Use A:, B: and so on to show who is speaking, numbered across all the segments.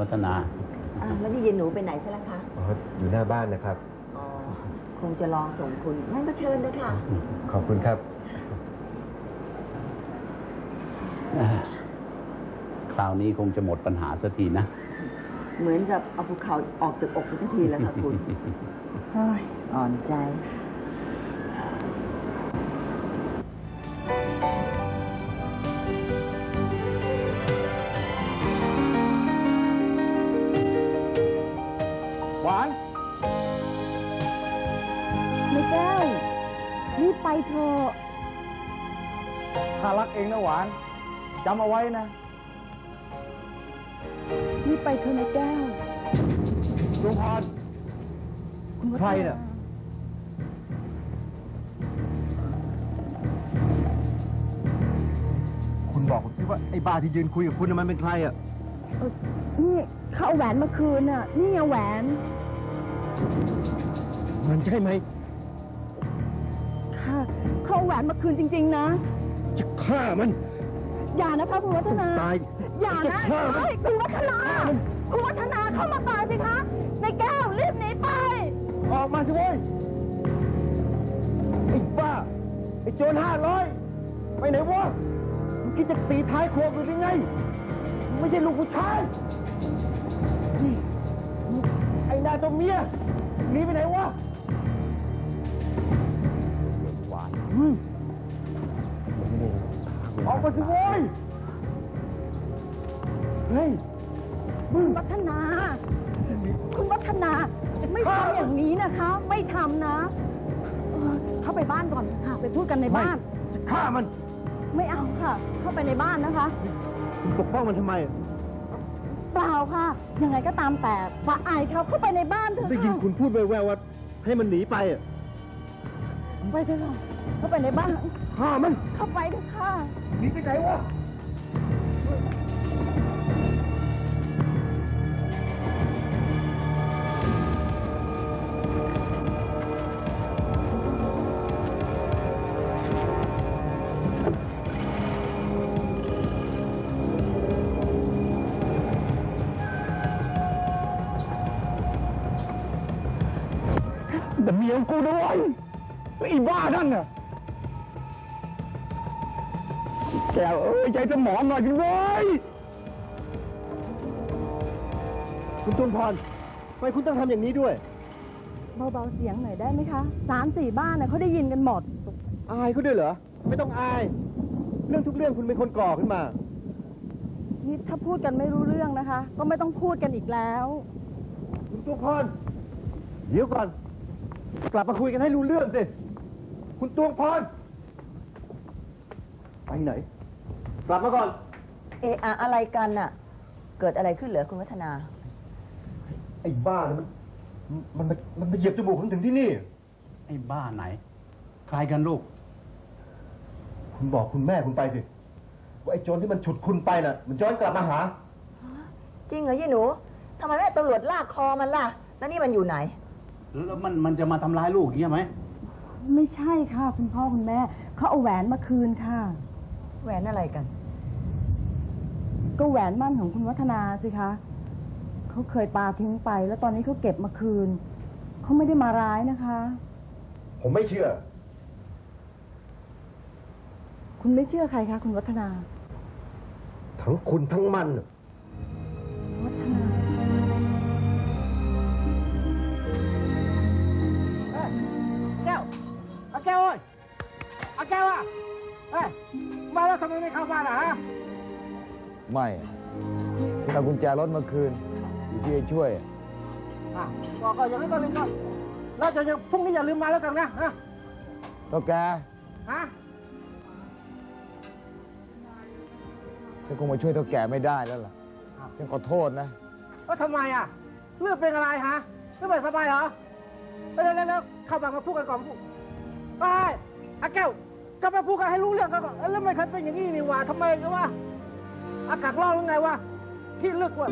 A: วัฒนา
B: อะแล้วนี่เย็นหนูไปไหนซะแล้วคะ
C: อ๋ออยู่หน้าบ้านนะครับ
B: อ๋อคงจะลองส่งคุณงั้นก็เชิญเลยค่ะ
C: ขอบคุณครับ
A: คราวนี้คงจะหมดปัญหาสักทีนะ
B: เหมือนกับเอาภูเขาออกจากอกไปสักทีแล้วค่ะคุณ เฮ้ยอ่อนใจ
D: ไปเถอะ
E: ข้ารักเองนะหวานจำเอาไว้นะ
D: รีบไปเถอะไม่แก้ว
E: ดวงพร
D: คุณวัฒ
E: ใครเนี่ยคุณบอกผมสิว่าไอ้บ้าที่ยืนคุยกับคุณน่ะมันเป็นใครอะ
D: เอ่อนี่เขาเอาแหวนมาคืนน่ะ นี่เอาแหวน
E: มันใช่ไหม
D: ค่ะ เขาเอาแหวนมาคืนจริง ๆ นะ
E: จะฆ่ามัน
D: อย่านะคะคุณวัฒนา
E: ตาย
D: อย่านะ
E: จะฆ่ามัน
D: เฮ้ยคุณวัฒนา คุณวัฒนาเข้ามาก่อนสิคะ ในแก้วรีบหนีไป
E: ออกมาสิเว้ย ไอ้บ้า ไอ้โจรห้าร้อยไปไหนวะมึงคิดจะตีท้ายครัวกูได้ไงมึงไม่ใช่ลูกผู้ชายนี่ไอ้นายตัวเมียหนีไปไหนวะ อืมออกมาสิเว้ย เฮ้ย
D: คุณวัฒนา คุณวัฒนา ไม่ทำอย่างนี้นะคะ ไม่ทำนะเอ่อเข้าไปบ้านก่อนค่ะ ไปพูดกันในบ้าน
E: จะฆ่ามัน
D: ไม่เอาค่ะ เข้าไปในบ้านนะคะ
E: คุณปกป้องมันทำไม
D: เปล่าค่ะ ยังไงก็ตามแต่ฟ้าอายเขาเข้าไปในบ้านเถอะ
E: ได้ยิน
D: ค่ะ
E: คุณพูดแว่วๆว่าให้มันหนีไปอะ
D: ไปเถอะค่ะเข้าไปในบ้าน
E: ฆ่ามัน
D: เข้าไปเถอะค่ะ
E: หนีไปไหนวะ ไอ้บ้านั่นน่ะแกวเอ้ยใจสมองหน่อยสิเว้ยคุณตุนพรทำไมคุณต้องทำอย่างนี้ด้วย
D: เบาๆเสียงหน่อยได้ไหมคะสามสี่บ้านน่ะเขาได้ยินกันหมด
E: อายเขาด้วยเหรอ ไม่ต้องอาย เรื่องทุกเรื่องคุณเป็นคนก่อขึ้นมา
D: นี่ถ้าพูดกันไม่รู้เรื่องนะคะ ก็ไม่ต้องพูดกันอีกแล้ว
E: คุณตุนพรเดี๋ยวก่อน กลับมาคุยกันให้รู้เรื่องสิ คุณตวงพร ไปไหน กลับมาก่อน
B: เอะอะอะไรกันน่ะ เกิดอะไรขึ้นเหรอคุณวัฒนา
E: ไอ้บ้าเนี่ยมันมัน มัน มันมาเหยียบจมูกผมถึงที่นี่
A: ไอ้บ้าไหน ใครกันลูก
E: คุณบอกคุณแม่คุณไปสิ ว่าไอ้โจรที่มันฉุดคุณไปน่ะ มันย้อนกลับมาหา
B: จริงเหรอยี่หนูทำไมแม่ตำรวจลากคอมันล่ะ แล้วนี่มันอยู่ไหน
A: แล้วมันมันจะมาทำร้ายลูกอย่างเงี้ยไหม
D: ไม่ใช่ค่ะ คุณพ่อคุณแม่เขาเอาแหวนมาคืนค่ะ
B: แหวนอะไรกัน
D: ก็แหวนมั่นของคุณวัฒนาสิคะเขาเคยปาทิ้งไป แล้วตอนนี้เขาเก็บมาคืนเขาไม่ได้มาร้ายนะคะ
E: ผมไม่เชื่อ
D: คุณไม่เชื่อใครคะคุณวัฒนา
E: ทั้งคุณทั้งมันน่ะ แก้วเอ้ยอาแก้วอะเฮ้ยมาแล้วทำไมไม่เข้าบ้านอะฮะ
F: ไม่ฉันเอากุญแจรถมาคืน อยู่ที่ไอ้ช่วย
E: อะก็ก็อย่างนี้ก็ลืมก็แล้วจะจะพรุ่งนี้อย่าลืมมาแล้วกันนะฮะ
F: เท่าแก
E: ฮะ
F: ฉันคงมาช่วยเท่าแกไม่ได้แล้วล่ะ ฉันขอโทษนะ
E: ก็ทำไมอะเรื่องเป็นอะไรฮะเรื่องไม่สบายเหรอเร็วเร็วเร็วเข้ามามาพูดกันก่อนพูด ไปอาแก้วก็ไปพูดกันให้รู้เรื่องกันก่อนเอ้ยแล้วไม่เคยเป็นอย่างนี้นี่หว่าทำไมกันวะอากาศร้อนหรือไงวะที่ลึกว่ะ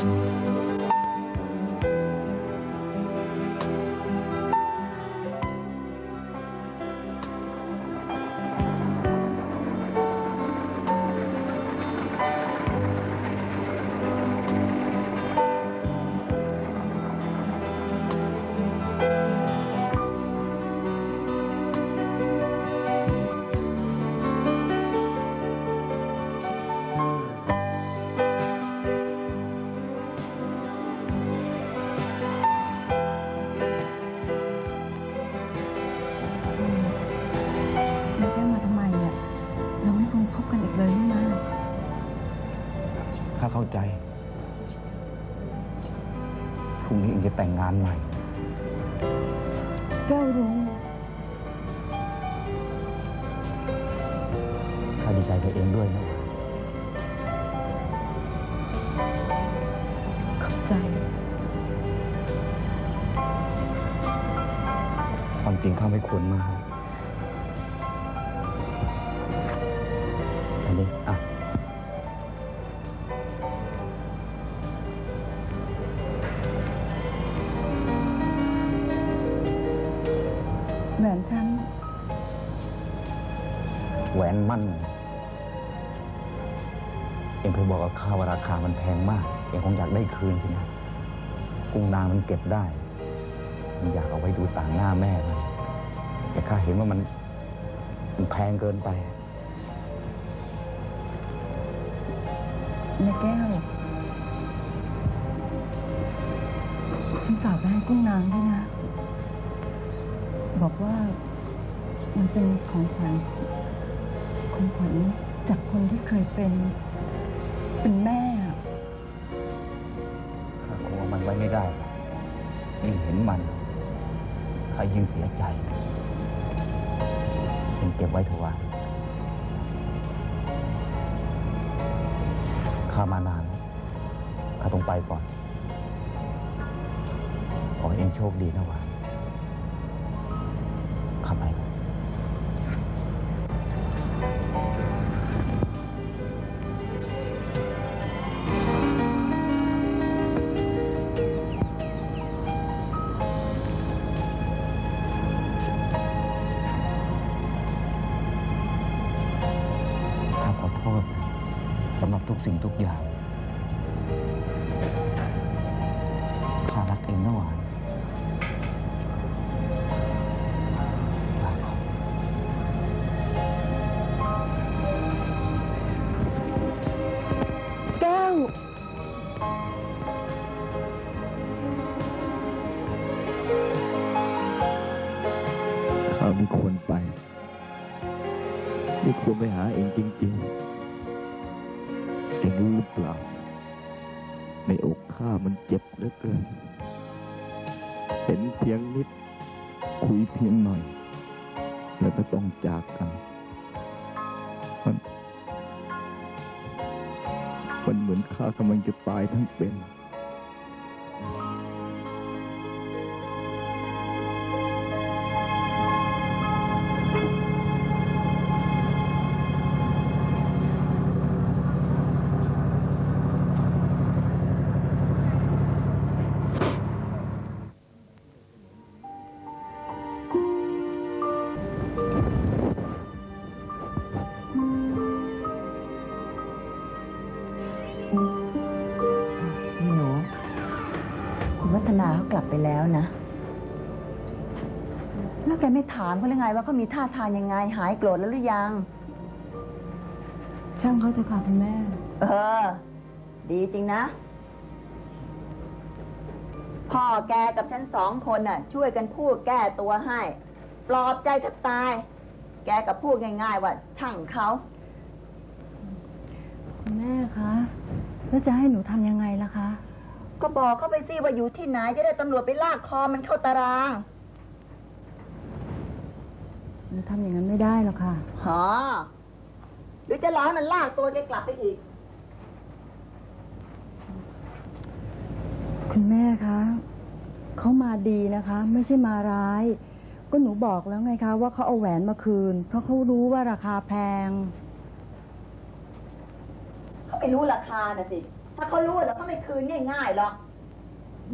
F: Thank you. ใจกับเองด้วยนะ
D: ขอบใจ
F: ความจริงข้าไม่ควรมาอันนี้อะ
D: แหวนฉัน
F: แหวนมั่น เองเคยบอกกับข้าว่าราคามันแพงมาก เองคงอยากได้คืนสินะกุ้งนางมันเก็บได้ มันอยากเอาไว้ดูต่างหน้าแม่มันแต่ข้าเห็นว่ามัน มันแพงเกินไป
D: ในแก้วฉันฝากไปให้กุ้งนางด้วยนะ บอกว่ามันเป็นของขวัญของขวัญจากคนที่เคยเป็น เป็นแม่
F: ข้าคงเอามันไว้ไม่ได้หรอกยิ่งเห็นมันข้ายิ่งเสียใจเองเก็บไว้เถอะว่าข้ามานานแล้วข้าต้องไปก่อน ขอให้เองโชคดีนะวา เห็นเพียงนิด คุยเพียงหน่อย แล้วก็ต้องจากกัน มัน มันเหมือนข้ากำลังจะตายทั้งเป็น
B: แล้วนะ แล้วแกไม่ถามเขาเลยไงว่าเขามีท่าทางยังไง หายโกรธแล้วหรือยัง
D: ช่างเขาเถอะค่ะคุณแม่
B: เออ ดีจริงนะ พ่อแกกับฉันสองคนน่ะ ช่วยกันพูดแก้ตัวให้ ปลอบใจแทบตาย แกกับพูดง่ายๆว่า ช่างเขา
D: คุณแม่คะ แล้วจะให้หนูทำยังไงล่ะคะ
B: ก็บอกเขาไปสิว่าอยู่ที่ไหนจะได้ตำรวจไปลากคอมันเข้าตาราง
D: หนูทำอย่างนั้นไม่ได้หรอกค่ะ
B: ฮะหรือจะรอให้มันลากตัวแกกลับไปอีก
D: คุณแม่คะเขามาดีนะคะ ไม่ใช่มาร้าย ก็หนูบอกแล้วไงคะว่าเขาเอาแหวนมาคืน เพราะเขารู้ว่าราคาแพง
B: เขาไม่รู้ราคาน่ะสิ ถ้าเขารู้แล้วเขาไม่คืนง่ายๆหรอก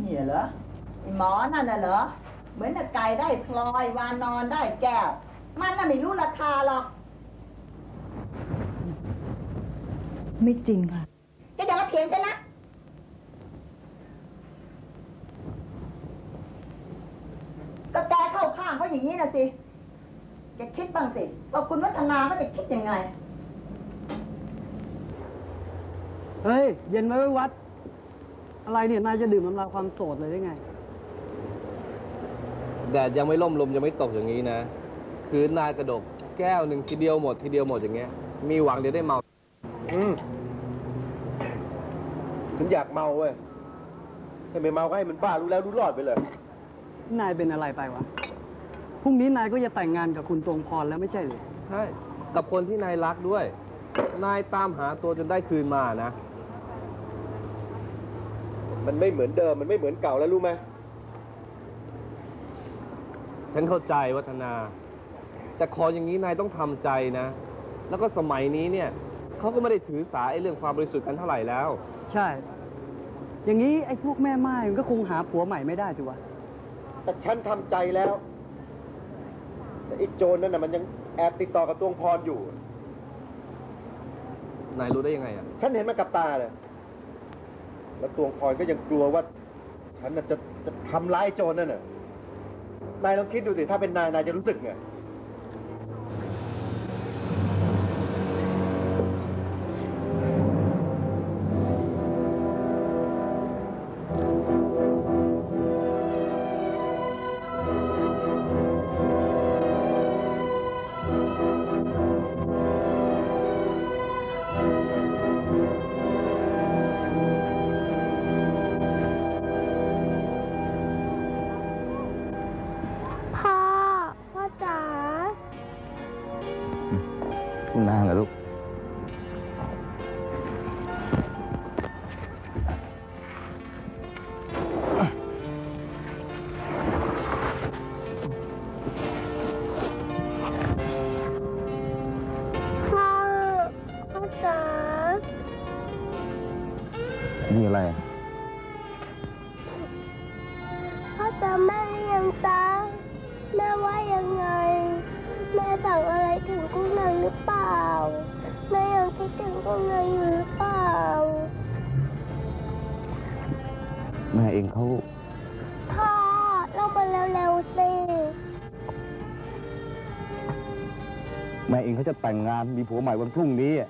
B: นี่เหรอไอ้หมอนั่นน่ะเหรอเหมือนกับไก่ได้พลอยวานนอนได้แก้วมันน่ะไม่รู้ราคาหรอก
D: ไม่จริงค่ะ
B: แกอย่ามาเถียงฉันนะก็แกเข้าข้างเขาอย่างนี้นะสิแกคิดบ้างสิว่าคุณวัฒนาเขาจะคิดยังไง
G: เฮ้ย เย็นไหมไว้วัด อะไรเนี่ยนายจะดื่มน้ำลายความโสดเลยได้ไง
H: แดดยังไม่ล่มลมยังไม่ตกอย่างนี้นะ คือนายกระดกแก้วหนึ่งทีเดียวหมดทีเดียวหมดอย่างเงี้ย มีหวังเดี๋ยวได้เมา
G: อืม
E: มันอยากเมาเว้ยถ้าไม่เมาก็ให้มันบ้ารู้แล้วรู้รอดไปเลย
G: นายเป็นอะไรไปวะ พรุ่งนี้นายก็จะแต่งงานกับคุณตวงพรแล้วไม่ใช่เหรือ
H: ใช่ กับคนที่นายรักด้วย นายตามหาตัวจนได้คืนมานะ
E: มันไม่เหมือนเดิม มันไม่เหมือนเก่าแล้วรู้ไหม
H: ฉันเข้าใจวัฒนา แต่ขออย่างนี้นายต้องทำใจนะ แล้วก็สมัยนี้เนี่ยเขาก็ไม่ได้ถือสาไอ้เรื่องความบริสุทธิ์กันเท่าไหร่แล้ว
G: ใช่ อย่างนี้ไอ้พวกแม่ไม้มันก็คงหาผัวใหม่ไม่ได้สิวะ
E: แต่ฉันทำใจแล้ว แต่ไอ้โจรนั่นน่ะมันยังแอบติดต่อกับตวงพรอยู่
H: นายรู้ได้ยังไงอะ
E: ฉันเห็นมันกับตาเลย แล้วตวงพรก็ยังกลัวว่าฉันน่ะจะจะทำร้ายโจรนั่นน่ะนายลองคิดดูสิถ้าเป็นนายนายจะรู้สึกไง
I: แม่หรือยังจ๊ะแม่ว่ายังไง แม่สั่งอะไรถึงกุ้งนางหรือเปล่า แม่ยังคิดถึงกุ้งนางอยู่หรือเปล่า
C: แม่เองเขา
I: พ่อเรามาเร็วๆสิ
C: แม่เองเขาจะแต่งงานมีผัวใหม่วันพรุ่งนี้อะ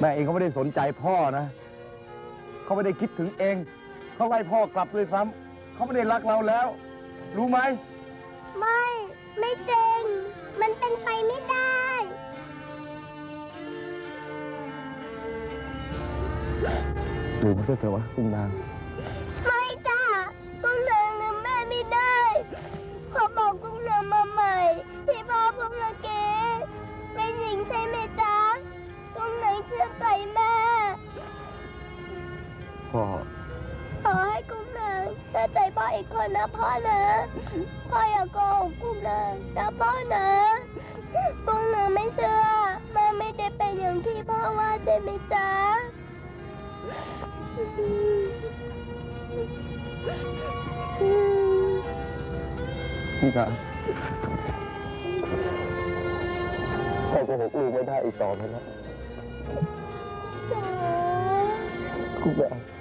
I: แม่
C: เองเขาไม่ได้สนใจพ่อนะ เขาไม่ได้คิดถึงเอง เขาไล่พ่อกลับด้วยซ้ำเขาไม่ได้รักเราแล้ว รู้ไหม
I: ไม่ ไม่จริง มันเป็นไปไม่ได้
C: ดูมาเถอะเถอะวะคุณนาง
I: นนะพ่อนะพ่ออย่าโกหกกุ้งนางนะพ่อนะกุ้งนางไม่เชื่อแม่ไม่ได้เป็นอย่างที่พ่อว่าใช่ไหมจ๊ะ
C: พี่นางพ่อโกหกลูกไม่ได้อีกต่อไปแล้วคุณนาง